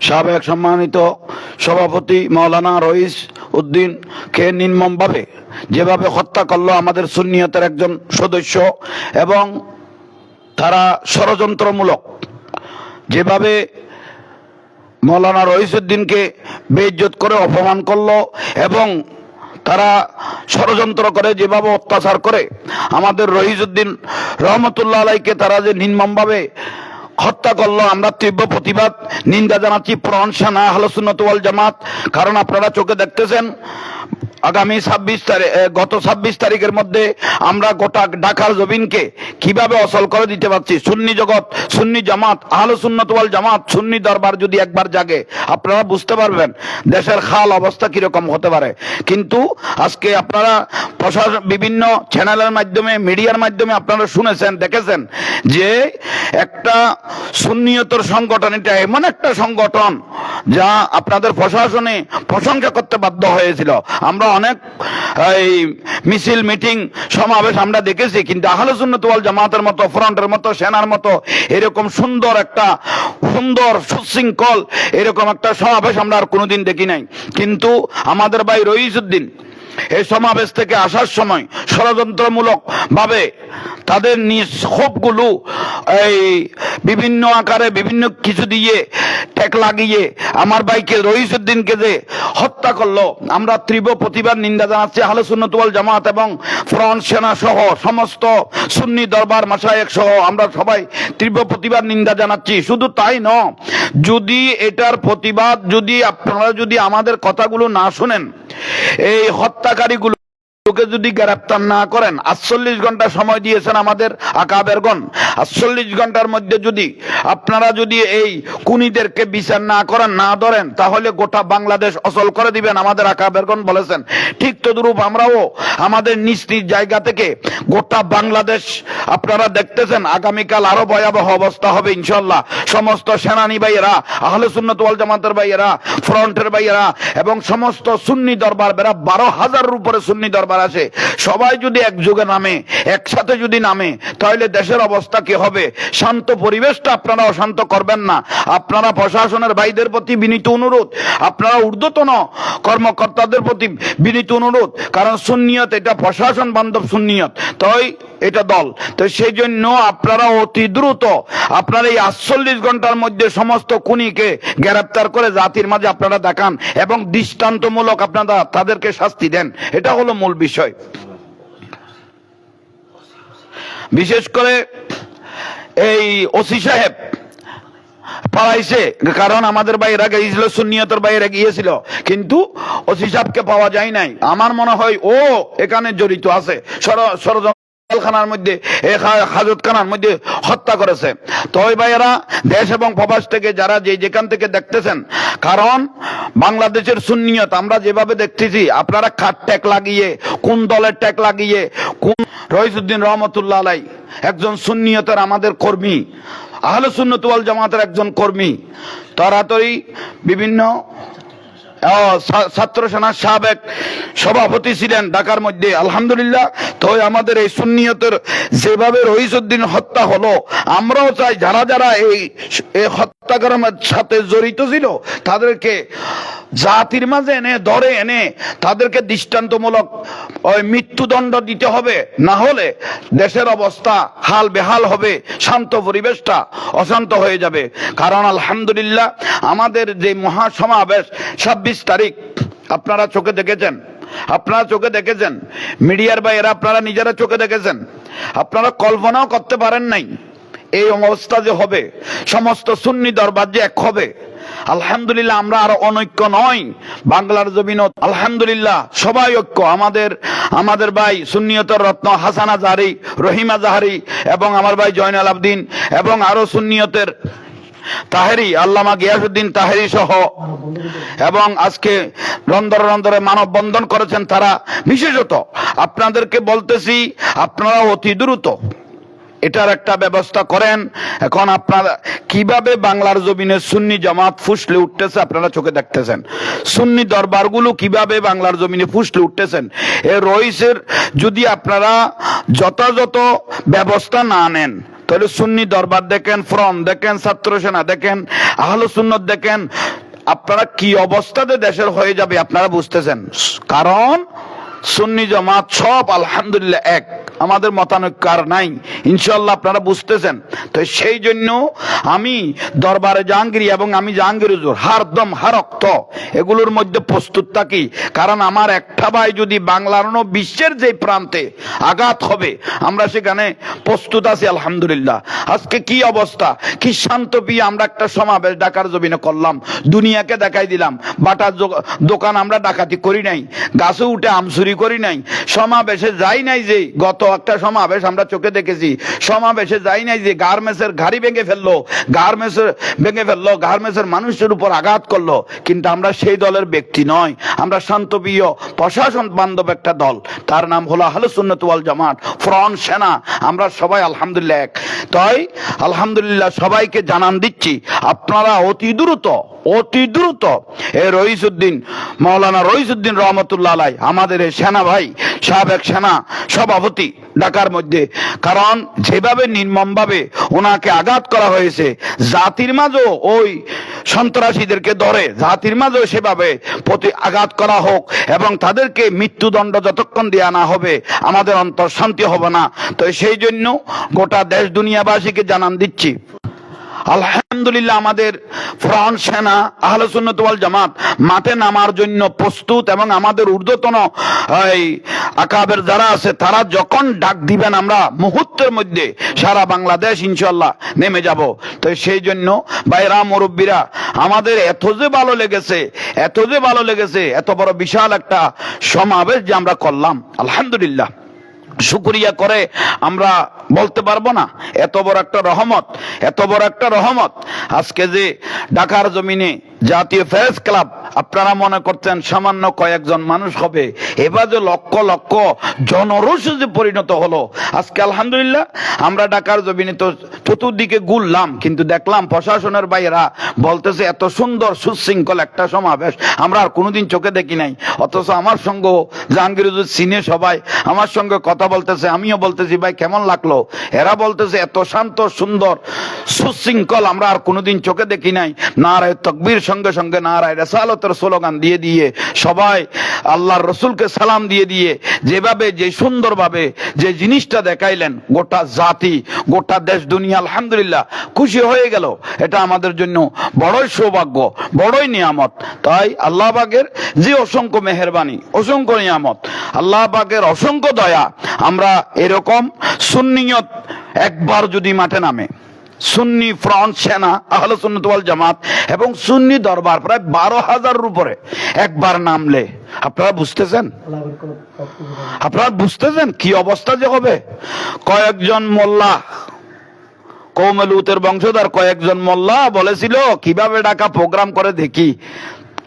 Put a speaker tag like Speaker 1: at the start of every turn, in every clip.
Speaker 1: সাবেক সম্মানিত সভাপতি মৌলানা রইস উদ্দিন কে নির্মমভাবে যেভাবে হত্যা করল আমাদের সুন্নিয়তের একজন সদস্য এবং তারা ষড়যন্ত্রমূলক যেভাবে মৌলানা রহিসুদ্দিনকে বেইজ্জত করে অপমান করল এবং তারা ষড়যন্ত্র করে যেভাবে অত্যাচার করে, আমাদের রহিসুদ্দিন রহমতুল্লাহ আলাইকে তারা যে নির্মমভাবে হত্যা করল, আমরা তীব্র প্রতিবাদ, নিন্দা জানাচ্ছি প্রহনসা না হলো ওয়াল জামাত। কারণ আপনারা চোখে দেখতেছেন আগামী ছাব্বিশ তারিখ গত ছাব্বিশ তারিখের মধ্যে আমরা গোটা ঢাকার জবিনকে কীভাবে অসল করে দিতে পারছি? সুন্নি জগৎ, সুন্নি জামাত, আহলে সুন্নত ওয়াল জামাত, সুন্নি দরবার যদি একবার জাগে, আপনারা বুঝতে পারবেন দেশের খাল অবস্থা কীরকম হতে পারে। কিন্তু আজকে আপনারা প্রশাসন বিভিন্ন চ্যানেলের মাধ্যমে, মিডিয়ার মাধ্যমে আপনারা শুনেছেন, দেখেছেন যে একটা সুন্নিয়তর সংগঠন, এটা এমন একটা সংগঠন যা আপনাদের প্রশাসনে প্রশংসা করতে বাধ্য হয়েছিল। আমরা অনেক, এই মিছিল, মিটিং, সমাবেশ আমরা দেখেছি, কিন্তু আহলে সুন্নত ওয়াল জামাতের মতো, ফ্রন্টের মতো, সেনার মতো এরকম সুন্দর একটা, সুন্দর সুশৃঙ্খল এরকম একটা সমাবেশ আমরা আর কোনোদিন দেখি নাই। কিন্তু আমাদের ভাই রইসুদ্দিন এই সমাবেশ থেকে আসার সময় ষড়যন্ত্রমূলক ভাবে তাদের নিজ ক্ষোভগুলো, এই বিভিন্ন আকারে বিভিন্ন কিছু দিয়ে টেক লাগিয়ে আমার ভাইকে রহিসুদ্দিনকে যে হত্যা করল। আমরা তীব্র প্রতিবাদ, নিন্দা জানাচ্ছি আহলে সুন্নতুয়াল জামাত এবং ফ্রন্ট সেনা সহ সমস্ত সুন্নি দরবার মাসায়েক সহ। আমরা সবাই তীব্র প্রতিবাদ, নিন্দা জানাচ্ছি। শুধু তাই ন যদি এটার প্রতিবাদ, যদি আপনারা যদি আমাদের কথাগুলো না শুনেন, এই হত্যাকারীগুলো লোকে যদি গ্রেপ্তার না করেন আটচল্লিশ ঘণ্টা সময় দিয়েছেন আমাদের আকাবেরগণ। আটচল্লিশ ঘণ্টার মধ্যে যদি আপনারা যদি এই কুনিদেরকে বিচার না করেন, না ধরেন, তাহলে গোটা বাংলাদেশ অচল করে দিবেন, আমাদের আকাবেরগণ বলেছেন। ঠিক তদরূপ আমরাও আমাদের নিজ নিজ জায়গা থেকে গোটা বাংলাদেশ আপনারা দেখতেছেন, আগামীকাল আরও ভয়াবহ অবস্থা হবে ইনশাল্লাহ সমস্ত সেনানি ভাইয়েরা, আহলে সুন্নত ওয়াল জামাতের ভাইয়েরা, ফ্রন্টের ভাইয়েরা, এবং সমস্ত সুন্নি দরবার বেরা বারো হাজারের উপরে সুন্নি দরবার আছে। সবাই যদি একযোগে নামে, একসাথে যদি নামে, তাহলে দেশের অবস্থা কি হবে? শান্ত পরিবেশটা আপনারা অশান্ত করবেন না। আপনারা প্রশাসনের ভাইদের প্রতি বিনীত অনুরোধ, আপনারা ঊর্ধ্বতন কর্মকর্তাদের প্রতি বিনীত অনুরোধ, কারণ সুনিয়ত এটা প্রশাসন বান্ধব সুনিয়ত তাই এটা দল। তো সেই জন্য আপনারা অতি দ্রুত আপনারা এই আটচল্লিশ ঘণ্টার মধ্যে সমস্ত খুনিকে গ্রেপ্তার করে জাতির মাঝে আপনারা দেখান এবং দৃষ্টান্তমূলক আপনারা তাদেরকে শাস্তি দেন। এটা হলো মূল বিষয়। বিশেষ করে এই ওসি সাহেব পালাইছে, কারণ আমাদের বাইরে গিয়েছিল সুন্নিয়তের বাইরে গিয়েছিল। কিন্তু ওসি সাহেবকে পাওয়া যায় নাই। আমার মনে হয় ও এখানে জড়িত আছে। ষড়- ষড়যন্ত্র খানার মধ্যে হাজত খানার মধ্যে হত্যা করেছে। তো ওই ভাইয়েরা দেশ এবং প্রবাস থেকে যারা যে যেখান থেকে দেখতেছেন, কারণ বাংলাদেশের সুন্নিয়ত আমরা যেভাবে দেখতেছি, আপনারা খাট ট্যাক লাগিয়ে, কোন দলের ট্যাক লাগিয়ে, কোন রহিসুদ্দিন রহমতুল্লাহ আলাই একজন সুন্নিয়তের আমাদের কর্মী, আহলে সুন্নত ওয়াল জামাতের একজন কর্মী তাড়াতাড়ি বিভিন্ন ছাত্র সেনার সাবেক সভাপতি ছিলেন ঢাকার মধ্যে। আলহামদুলিল্লাহ, তো আমাদের এই সুন্নিয়তের যেভাবে রহিসুদ্দিন হত্যা হলো। আমরাও চাই যারা যারা এই হত্যাকর্মের সাথে জড়িত ছিল, তাদেরকে জাতির মাঝে এনে, ধরে এনে তাদেরকে দৃষ্টান্তমূলক ওই মৃত্যুদণ্ড দিতে হবে। না হলে দেশের অবস্থা হাল বেহাল হবে, শান্ত পরিবেশটা অশান্ত হয়ে যাবে। কারণ আলহামদুলিল্লাহ আমাদের যে মহাসমাবেশ, ছাব্বিশ তারিখ, আপনারা চোখে দেখেছেন? আপনারা চোখে দেখেছেন? মিডিয়ার বাইরে আপনারা নিজেরা চোখে দেখেছেন? আপনারা কল্পনাও করতে পারেন নাই। এই অবস্থা যে হবে, সমস্ত সুন্নি দরবার যে এক হবে, আলহামদুলিল্লাহ আমরা আর অনৈক্য নয় বাংলার জমিন আলহামদুলিল্লাহ, সবাই ঐক্য। আমাদের আমাদের ভাই সুন্নিয়তর রত্ন হাসানা জাহারি, রহিমা জাহারি এবং আমার ভাই জয়নাল আবদিন এবং আরও সুন্নিয়তের তাহেরি, আল্লামা গিয়াসুদ্দিন তাহেরি সহ এবং আজকে রন্দর রন্দরে মানববন্ধন করেছেন তারা বিশেষত। আপনাদেরকে বলতেছি আপনারা অতি দ্রুত এটার একটা ব্যবস্থা করেন। এখন আপনারা কীভাবে বাংলার জমিনে সুন্নি জামাত ফুসলে উঠতেছে আপনারা চোখে দেখতেছেন? সুন্নি দরবারগুলো কীভাবে বাংলার জমিনে ফুসলে উঠতেছেন? এ রইসের যদি আপনারা যথাযথ ব্যবস্থা না নেন, তাহলে সুন্নি দরবার দেখেন ফ্রন্ট দেখেন, ছাত্র সেনা দেখেন, আহলে সুন্নত দেখেন, আপনারা কি অবস্থাতে দেশের হয়ে যাবে আপনারা বুঝতেছেন? কারণ সুন্নি জামাত সব আলহামদুলিল্লাহ এক। আমাদের মতানৈক্য আর নাই। ইনশাল্লাহ আপনারা বুঝতেছেন। তো সেই জন্য আমি দরবারে জাহাঙ্গীর এবং আমি জাহাঙ্গীর হারদম হারক্ত এগুলোর মধ্যে প্রস্তুত থাকি। কারণ আমার একটা ভাই যদি বাংলার বিশ্বের যে প্রান্তে আঘাত হবে, আমরা সেখানে প্রস্তুত আছি, আলহামদুলিল্লাহ। আজকে কি অবস্থা? কি শান্ত পিয়ে আমরা একটা সমাবেশ ডাকার জমিনে করলাম। দুনিয়াকে দেখাই দিলাম। বাটার দোকান আমরা ডাকাতি করি নাই। গাছে উঠে আমসুরি করি নাই। সমাবেশে যাই নাই যে গত একটা সমাবেশ আমরা চোখে দেখেছি। সমাবেশে যাই নাই যে গার্মেন্টসের গাড়ি ভেঙে ফেলল, গার্মেন্টসের ভেঙে ফেলল, গার্মেন্টসের মানুষের উপর আঘাত করল। কিন্তু আমরা সেই দলের ব্যক্তি নয়, আমরা শান্তপ্রিয় প্রশাসন বান্ধব একটা দল। তার নাম হলো আহলে ওয়াল জামাত, ফ্রন্ট সেনা। আমরা সবাই আলহামদুলিল্লাহ এক। তাই আলহামদুলিল্লাহ সবাইকে জানান দিচ্ছি, আপনারা অতি দ্রুত অতি দ্রুত এ রইসুদ্দিন মৌলানা রইসুদ্দিন রহমতুল্লাহ আমাদের এই সেনা ভাই সাবেক সেনা সভাপতি ঢাকার মধ্যে। কারণ যেভাবে নির্মমভাবে ওনাকে আঘাত করা হয়েছে, জাতির মাঝেও ওই সন্ত্রাসীদেরকে ধরে, জাতির মাঝেও সেভাবে প্রতি আঘাত করা হোক এবং তাদেরকে মৃত্যুদণ্ড যতক্ষণ দেওয়া না হবে, আমাদের অন্তর শান্তি হবে না। তো সেই জন্য গোটা দেশ দুনিয়াবাসীকে জানান দিচ্ছি, আলহামদুলিল্লাহ আমাদের ফ্রন্ট সেনা, আহলে সুন্নত জামাত মাঠে নামার জন্য প্রস্তুত এবং আমাদের ঊর্ধ্বতন, এই আকাবের যারা আছে, তারা যখন ডাক দিবেন আমরা মুহূর্তের মধ্যে সারা বাংলাদেশ ইনশাল্লাহ নেমে যাব। তো সেই জন্য বাইরা মুরব্বীরা, আমাদের এত যে ভালো লেগেছে, এত যে ভালো লেগেছে, এত বড় বিশাল একটা সমাবেশ যে আমরা করলাম, আলহামদুলিল্লাহ। শুকরিয়া করে আমরা বলতে পারব না, এত বড় একটা রহমত, এত বড় একটা রহমত। আজকে যে ঢাকার জমিনে জাতীয় ফেরেস ক্লাব আপনারা মনে করতেন সামান্য কয়েকজন মানুষ হবে। এবার যে লক্ষ লক্ষ জনরসে যে পরিণত হলো, আজকে আলহামদুলিল্লাহ আমরা ঢাকার জমিনে তো চতুর্দিকে ঘুরলাম, কিন্তু দেখলাম প্রশাসনের বাইরা বলতেছে, এত সুন্দর সুশৃঙ্খল একটা সমাবেশ আমরা আর কোনোদিন চোখে দেখি নাই। অথচ আমার সঙ্গে জাহাঙ্গীর সিনে সবাই আমার সঙ্গে কথা বলতেছে, আমিও বলতেছি, ভাই, কেমন লাগল? এরা বলতেছে, এত শান্ত, সুন্দর, সুশৃঙ্খল আমরা আর কোনোদিন চোখে দেখি নাই। নারায় তকবির সঙ্গে সঙ্গে না রায় নারায় রেসালতের স্লোগান দিয়ে দিয়ে সবাই আল্লাহর রসুলকে সালাম দিয়ে দিয়ে যেভাবে, যে সুন্দরভাবে যে জিনিসটা দেখাইলেন, গোটা জাতি, গোটা দেশ, দুনিয়া, আলহামদুলিল্লাহ, খুশি হয়ে গেল। এটা আমাদের জন্য বড়ই সৌভাগ্য, বড়ই নিয়ামত। তাই আল্লাহ বাগের যে অসংখ্য মেহরবানি, অসংখ্য নিয়ামত, আল্লাহ পাকের অসংখ্য দয়া, আমরা এরকম সুন্নিয়ত একবার যদি মাঠে নামে সুন্নি ফ্রন্ট সেনা, আহলে সুন্নত ওয়াল জামাত এবং সুন্নি দরবার প্রায় বারো হাজারের উপরে। একবার নামলে, আপনারা বুঝতেছেন? আপনারা বুঝতেছেন কি অবস্থা যে হবে? কয়েকজন মোল্লা কৌমেলুতের বংশধর কয়েকজন মোল্লা বলেছিল, কীভাবে ডাকা প্রোগ্রাম করে দেখি?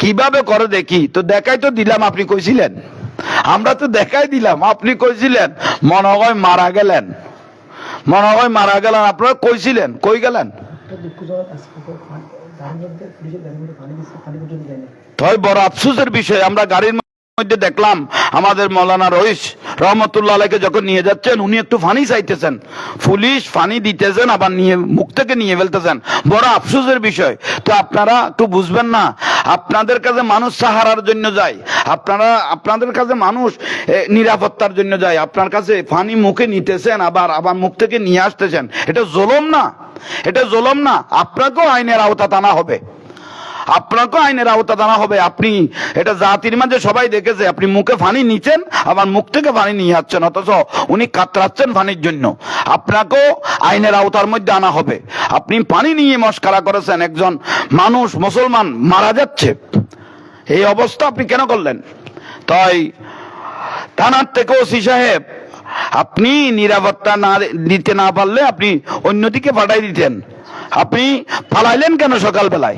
Speaker 1: কীভাবে করে দেখি? তো দেখাই তো দিলাম, আপনি কইছিলেন? আমরা তো দেখাই দিলাম, আপনি কইছিলেন, মনে হয় মারা গেলেন। মনে হয় মারা গেলেন। আপনারা কইছিলেন কই গেলেন? তাই বড় আফসোসের বিষয় আমরা গাড়ির মধ্যে দেখলাম আমাদের মৌলানা রইস রহমতুল্লাহ আলাইকে যখন নিয়ে যাচ্ছেন, উনি একটু ফানি চাইতেছেন। পুলিশ ফানি দিতেছেন, আবার নিয়ে মুখ থেকে নিয়ে ফেলতেছেন। বড় আফসোসের বিষয়। তো আপনারা একটু বুঝবেন না, আপনাদের কাছে মানুষ সাহারার জন্য যায়। আপনারা, আপনাদের কাছে মানুষ নিরাপত্তার জন্য যায়। আপনার কাছে ফানি মুখে নিতেছেন, আবার আবার মুখ থেকে নিয়ে আসতেছেন। এটা জোলম না। এটা জোলম না। আপনাকেও আইনের আওতা টানা হবে। আপনাকেও আইনের আওতা টানা হবে। আপনি এটা জাতির মাঝে সবাই দেখেছে। আপনি মুখে ফানি নিচ্ছেন, আবার মুখ থেকে ফানি নিয়ে যাচ্ছেন অথচ উনি কাতরাচ্ছেন ফানির জন্য। আপনাকেও আইনের আওতার মধ্যে আনা হবে। আপনি পানি নিয়ে মস্কারা করেছেন, একজন মানুষ, মুসলমান, মারা যাচ্ছে। এই অবস্থা আপনি কেন করলেন? তাই থানার থেকে ওসি সাহেব, আপনি নিরাপত্তা না দিতে না পারলে আপনি অন্যদিকে পাঠাই দিতেন। আপনি পালাইলেন কেন সকালবেলায়?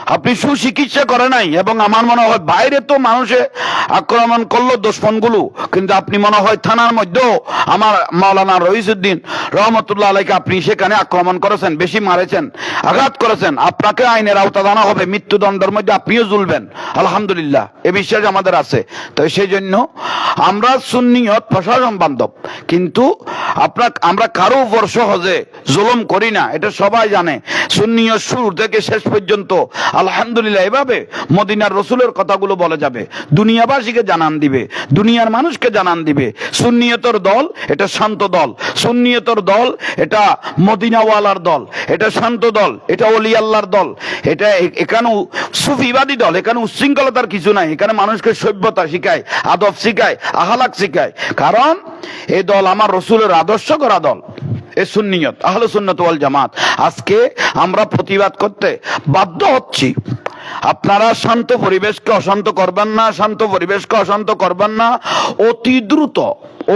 Speaker 1: আপনি সুচিকিৎসা করে নাই এবং আমার মনে হয় বাইরে তো মানুষে আক্রমণ করল দুশ্মনগুলো, কিন্তু আপনি মনে হয় থানার মধ্যেও আমার মাওলানা রহিসুদ্দিন রহমতুল্লাহ আলাইকে আপনি সেখানে আক্রমণ করেছেন, বেশি মারেছেন, আঘাত করেছেন। আপনাকে আইনের আওতা জানা হবে, মৃত্যুদণ্ডের মধ্যে আপনিও ঝুলবেন আলহামদুলিল্লাহ, এ বিশ্বাস আমাদের আছে। তো সেই জন্য আমরা সুন্নিয়ত, প্রশাসন বান্ধব, কিন্তু আপনার, আমরা কারও উপর সহজে জুলুম করি না, এটা সবাই জানে। সুন্নিয়ত শুরু থেকে শেষ পর্যন্ত আলহামদুলিল্লাহ, এভাবে মদিনার রসুলের কথাগুলো বলে যাবে। দুনিয়াবাসীকে জানান দিবে, দুনিয়ার মানুষকে জানান দিবে। সুন্নিয়তর দল, এটা শান্ত দল। সুন্নিয়তর দল, এটা মদিনাওয়ালার দল। এটা শান্ত দল, এটা অলি আল্লাহর দল। এটা এ- এখানেও সুফিবাদী দল, এখানে উচ্ছৃঙ্খলতার কিছু নাই। এখানে মানুষকে সভ্যতা শিখায়, আদব শিখায় আহালাক শিখায়। কারণ এই দল আমার রসুলের আদর্শ করা দল। এ সুন্নিয়ত, আহলে সুন্নত ওয়াল জামাত। আজকে আমরা প্রতিবাদ করতে বাধ্য হচ্ছি। আপনারা শান্ত পরিবেশকে অশান্ত করবেন না, শান্ত পরিবেশকে অশান্ত করবেন না। অতি দ্রুত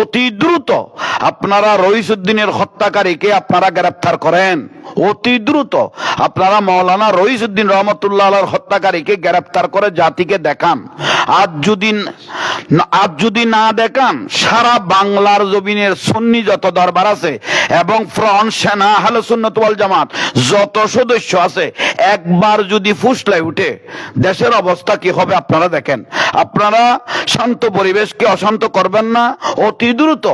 Speaker 1: অতি দ্রুত আপনারা রইসুদ্দিনের হত্যাকারীকে আপনারা গ্রেপ্তার করেন। অতি দ্রুত আপনারা মৌলানা রইসুদ্দিন রহমতুল্লাহ হত্যাকারীকে গ্রেপ্তার করে জাতিকে দেখান। আজ যদি আজ যদি না দেখান, সারা বাংলার জমিনের সুন্নি যত দরবার আছে এবং ফ্রন্ট সেনা, আহলে সুন্নত জামাত, যত সদস্য আছে, একবার যদি ফুসলাই উঠে, দেশের অবস্থা কি হবে আপনারা দেখেন। আপনারা শান্ত পরিবেশকে অশান্ত করবেন না, অতি দ্রুত।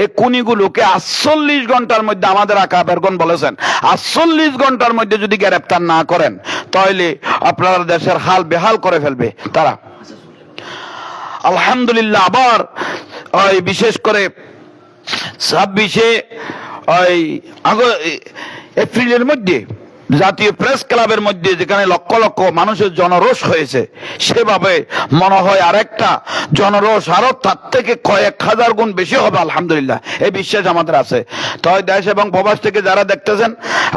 Speaker 1: এই কুনিগুলোকে আটচল্লিশ ঘণ্টার মধ্যে আমাদের আকা বেরগন বলেছেন, আটচল্লিশ ঘণ্টার মধ্যে যদি গ্রেপ্তার না করেন, তাহলে আপনারা দেশের হাল বেহাল করে ফেলবে। তারা আলহামদুলিল্লাহ আবার ওই বিশেষ করে ছাব্বিশে ওই এপ্রিলের মধ্যে জাতীয় প্রেস ক্লাবের মধ্যে যেখানে লক্ষ লক্ষ মানুষের জনরোষ হয়েছে, সেভাবে মনে হয় আরেকটা জনরোষ আরও তার থেকে কয়েক হাজার গুণ বেশি হবে, আলহামদুলিল্লাহ। এই বিশ্বাস আমাদের আছে। তাই দেশ এবং প্রবাস থেকে যারা দেখতেছেন,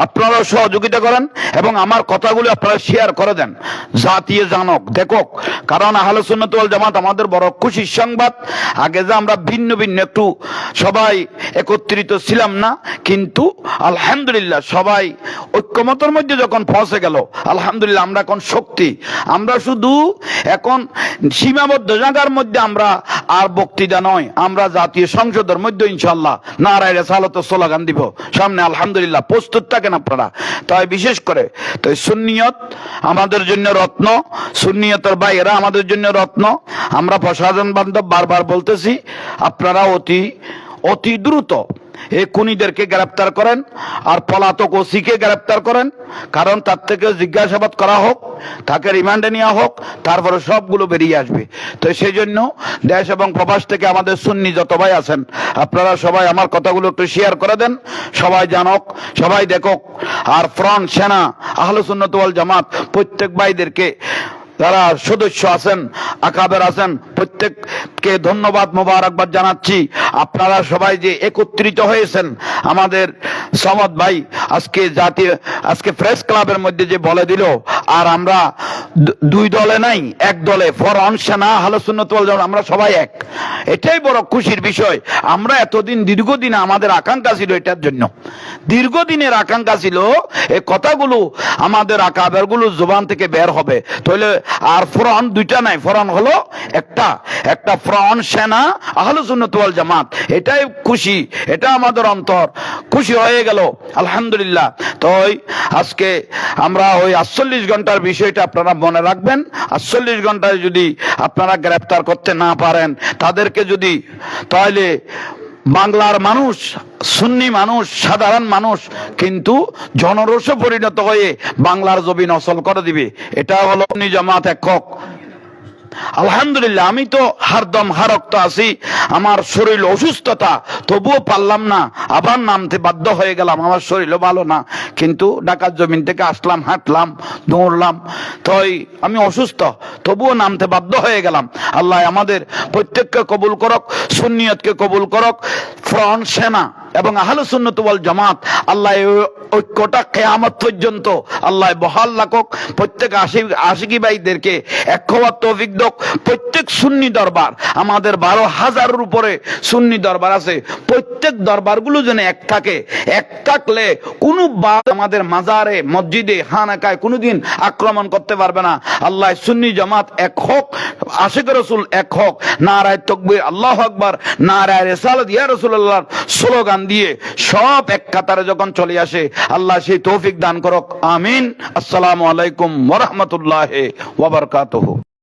Speaker 1: আপনারাও সহযোগিতা করেন এবং আমার কথাগুলো আপনারা শেয়ার করে দেন। জাতীয় জানক, দেখুক, কারণ আহলে সুন্নাত ওয়াল জামাত আমাদের বড় খুশির সংবাদ। আগে যে আমরা ভিন্ন ভিন্ন একটু সবাই একত্রিত ছিলাম না, কিন্তু আলহামদুলিল্লাহ সবাই ঐক্যমতর মধ্যে যখন পৌঁছে গেল, আলহামদুলিল্লাহ আমরা এখন শক্তি। আমরা শুধু এখন সীমাবদ্ধ জায়গার মধ্যে আমরা আর বক্তৃতা নয়, আমরা জাতীয় সংসদের মধ্যে ইনশাল্লাহ নারায় রেসালত স্লোগান দিব। সামনে আলহামদুলিল্লাহ প্রস্তুত থাকেন আপনারা। তাই বিশেষ করে তো সুন্নিয়ত আমাদের জন্য রত্ন, সুন্নিয়তের বাইরা আমাদের জন্য রত্ন। আমরা প্রশাসন বান্ধব বারবার বলতেছি, আপনারা অতি অতি দ্রুত এই খুনিদেরকে গ্রেপ্তার করেন আর পলাতক ওসিকে গ্রেপ্তার করেন। কারণ তার থেকে জিজ্ঞাসাবাদ করা হোক, তাকে রিমান্ডে নেওয়া হোক, তারপরে সবগুলো বেরিয়ে আসবে। তো সেই জন্য দেশ এবং প্রবাস থেকে আমাদের সুন্নি যত ভাই আছেন, আপনারা সবাই আমার কথাগুলো একটু শেয়ার করে দেন। সবাই জানক, সবাই দেখুক। আর ফ্রন্ট সেনা আহলে সুন্নত জামাত, প্রত্যেক ভাইদেরকে যারা সদস্য আছেন, আকাবের আছেন, প্রত্যেককে ধন্যবাদ মোবারকবাদ জানাচ্ছি। আপনারা সবাই যে একত্রিত হয়েছেন, আমাদের সমদ ভাই আজকে জাতীয়, আজকে প্রেস ক্লাবের মধ্যে যে বলে দিল আর আমরা দুই দলে নাই, এক দলে। ফর সেনা হালসুন্নত আমরা সবাই এক। এটাই বড় খুশির বিষয়। আমরা এতদিন, দীর্ঘদিন আমাদের আকাঙ্ক্ষা ছিল এটার জন্য। দীর্ঘদিনের আকাঙ্ক্ষা ছিল এই কথাগুলো আমাদের আকাবেরগুলো জোবান থেকে বের হবে। তাহলে আর ফ্রন্ট দুইটা নাই। ফ্রন্ট হলো একটা। একটা ফ্রন্ট সেনা আহলে সুন্নাত ওয়াল জামাত। এটাই খুশি। এটা আমাদের অন্তর। খুশি হয়ে গেল। আলহামদুলিল্লাহ। তো আজকে আমরা ওই আটচল্লিশ ঘণ্টার বিষয়টা আপনারা মনে রাখবেন। আটচল্লিশ ঘন্টায় যদি আপনারা গ্রেপ্তার করতে না পারেন, তাদেরকে যদি তাহলে বাংলার মানুষ, সুন্নি মানুষ, সাধারণ মানুষ কিন্তু জনরোষে পরিণত হয়ে বাংলার জমি নসল করে দিবে। এটা হলো জামাত একক। আলহামদুলিল্লাহ, আমি তো হারদম, হারক্ত আছি। আমার শরীর অসুস্থতা, তবুও পারলাম না। আবার নামতে বাধ্য হয়ে গেলাম, আমার শরীরও ভালো না। কিন্তু ঢাকার জমিন থেকে আসলাম, হাঁটলাম, দৌড়লাম। তাই আমি অসুস্থ, তবুও নামতে বাধ্য হয়ে গেলাম। আল্লাহ আমাদের প্রত্যেককে কবুল করক, সুন্নিয়তকে কবুল করক, ফ্রন্ট সেনা এবং আহলে সুন্নত ওয়াল জামাত, আল্লাহ ঐক্যটা কেয়ামত পর্যন্ত, আল্লাহ বহাল রাখক। প্রত্যেক আশিক আশিকি ভাইদেরকে এক হওয়ার তৌফিক প্রত্যেক সুন্নি দরবার, আমাদের বারো হাজারের উপরে সুন্নি দরবার আছে। প্রত্যেক দরবারগুলো যেন এক থাকে। এক থাকলে কোনো বা আমাদের মাজারে, মসজিদে হান হানাকায় কোনোদিন আক্রমণ করতে পারবে না। আল্লাহ সুন্নি জামাত এক হোক, আশিক রসুল এক হোক। নারায় তকবির, আল্লাহ আকবার, নারায় রেসালত, ইয়া রসুল্লাহর স্লোগান দিয়ে সব এক কাতারে যখন চলে আসে, আল্লাহ সেই তৌফিক দান করক। আমিন। আসসালামু আলাইকুম ওরহমতুল্লাহ ওবরকাতহ